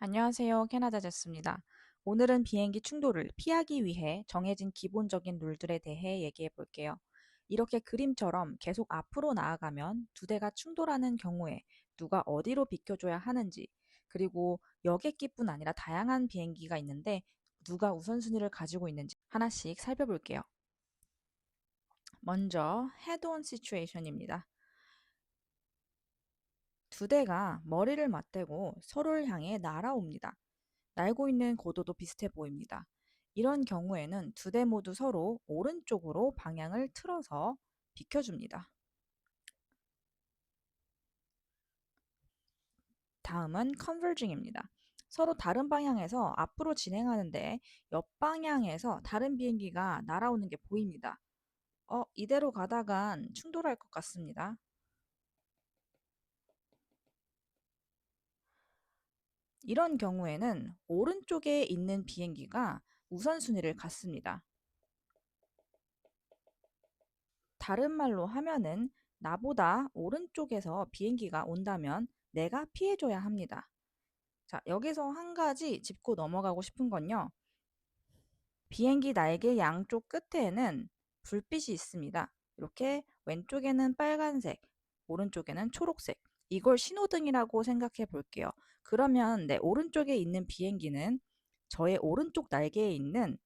안녕하세요. 캐나다 제스입니다. 오늘은 비행기 충돌을 피하기 위해 정해진 기본적인 룰들에 대해 얘기해 볼게요. 이렇게 그림처럼 계속 앞으로 나아가면 두 대가 충돌하는 경우에 누가 어디로 비켜줘야 하는지, 그리고 여객기뿐 아니라 다양한 비행기가 있는데 누가 우선순위를 가지고 있는지 하나씩 살펴볼게요. 먼저 head-on situation입니다. 두 대가 머리를 맞대고 서로를 향해 날아옵니다. 날고 있는 고도도 비슷해 보입니다. 이런 경우에는 두 대 모두 서로 오른쪽으로 방향을 틀어서 비켜줍니다. 다음은 converging입니다. 서로 다른 방향에서 앞으로 진행하는데 옆 방향에서 다른 비행기가 날아오는 게 보입니다. 어, 이대로 가다간 충돌할 것 같습니다. 이런 경우에는 오른쪽에 있는 비행기가 우선순위를 갖습니다. 다른 말로 하면은 나보다 오른쪽에서 비행기가 온다면 내가 피해줘야 합니다. 자, 여기서 한 가지 짚고 넘어가고 싶은 건요. 비행기 날개 양쪽 끝에는 불빛이 있습니다. 이렇게 왼쪽에는 빨간색, 오른쪽에는 초록색. 이걸 신호등이라고 생각해 볼게요. 그러면 내 오른쪽에 있는 비행기는 저의 오른쪽 날개에 있는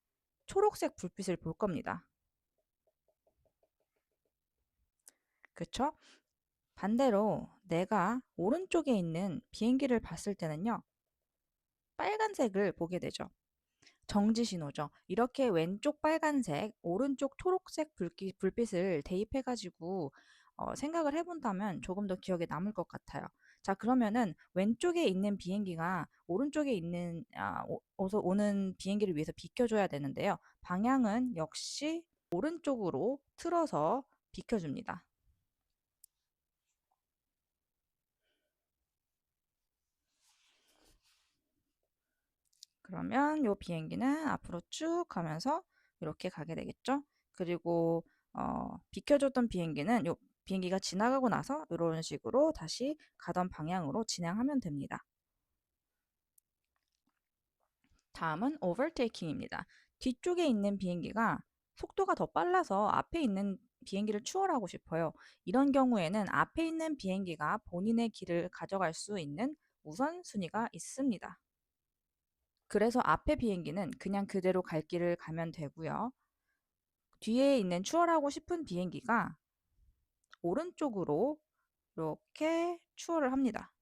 초록색 불빛을 볼 겁니다. 그쵸? 반대로 내가 오른쪽에 있는 비행기를 봤을 때는요. 빨간색을 보게 되죠. 정지 신호죠. 이렇게 왼쪽 빨간색, 오른쪽 초록색 불빛, 불빛을 대입해가지고 어, 생각을 해본다면 조금 더 기억에 남을 것 같아요. 자, 그러면은 왼쪽에 있는 비행기가 오른쪽에 있는 아, 오, 어서 오는 비행기를 위해서 비켜줘야 되는데요. 방향은 역시 오른쪽으로 틀어서 비켜줍니다. 그러면 이 비행기는 앞으로 쭉 가면서 이렇게 가게 되겠죠. 그리고 어, 비켜줬던 비행기는 요 비행기가 지나가고 나서 이런 식으로 다시 가던 방향으로 진행하면 됩니다. 다음은 overtaking입니다. 뒤쪽에 있는 비행기가 속도가 더 빨라서 앞에 있는 비행기를 추월하고 싶어요. 이런 경우에는 앞에 있는 비행기가 본인의 길을 가져갈 수 있는 우선순위가 있습니다. 그래서 앞에 비행기는 그냥 그대로 갈 길을 가면 되고요. 뒤에 있는 추월하고 싶은 비행기가 오른쪽으로 이렇게 추월을 합니다.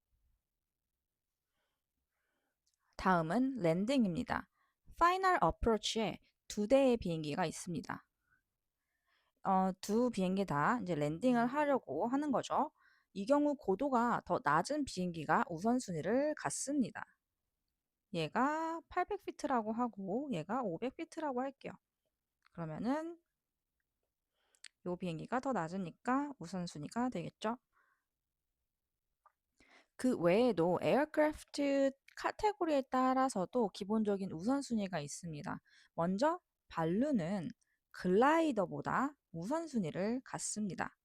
다음은 랜딩입니다. 파이널 어프로치에 두 대의 비행기가 있습니다. 어, 두 비행기 다 이제 랜딩을 하려고 하는 거죠. 이 경우 고도가 더 낮은 비행기가 우선순위를 갖습니다. 얘가 800피트라고 하고 얘가 500피트라고 할게요. 그러면은 요 비행기가 더 낮으니까 우선순위가 되겠죠. 그 외에도 에어크래프트 카테고리에 따라서도 기본적인 우선순위가 있습니다. 먼저 발루는 글라이더보다 우선순위를 갖습니다.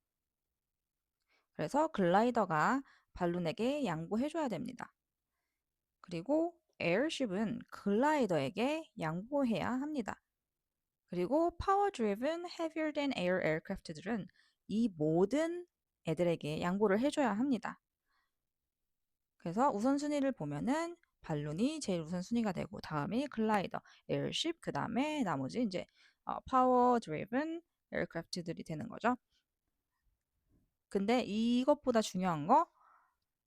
그래서 글라이더가 발룬에게 양보해줘야 됩니다. 그리고 에어쉽은 글라이더에게 양보해야 합니다. 그리고 Power Driven Heavier Than Air Aircraft들은 이 모든 애들에게 양보를 해줘야 합니다. 그래서 우선순위를 보면은 발룬이 제일 우선순위가 되고 다음이 글라이더, 에어쉽, 그 다음에 나머지 이제 어, 파워 드리븐 에어크래프트들이 되는 거죠. 근데 이것보다 중요한 거,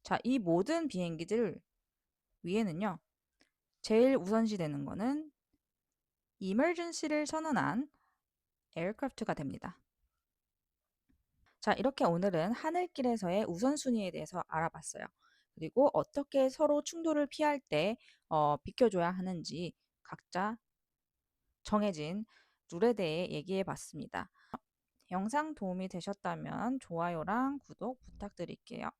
자, 이 모든 비행기들 위에는요, 제일 우선시 되는 거는 이멀전시를 선언한 에어크래프트가 됩니다. 자, 이렇게 오늘은 하늘길에서의 우선순위에 대해서 알아봤어요. 그리고 어떻게 서로 충돌을 피할 때 어, 비켜줘야 하는지 각자 정해진 룰에 대해 얘기해 봤습니다. 영상 도움이 되셨다면 좋아요랑 구독 부탁드릴게요.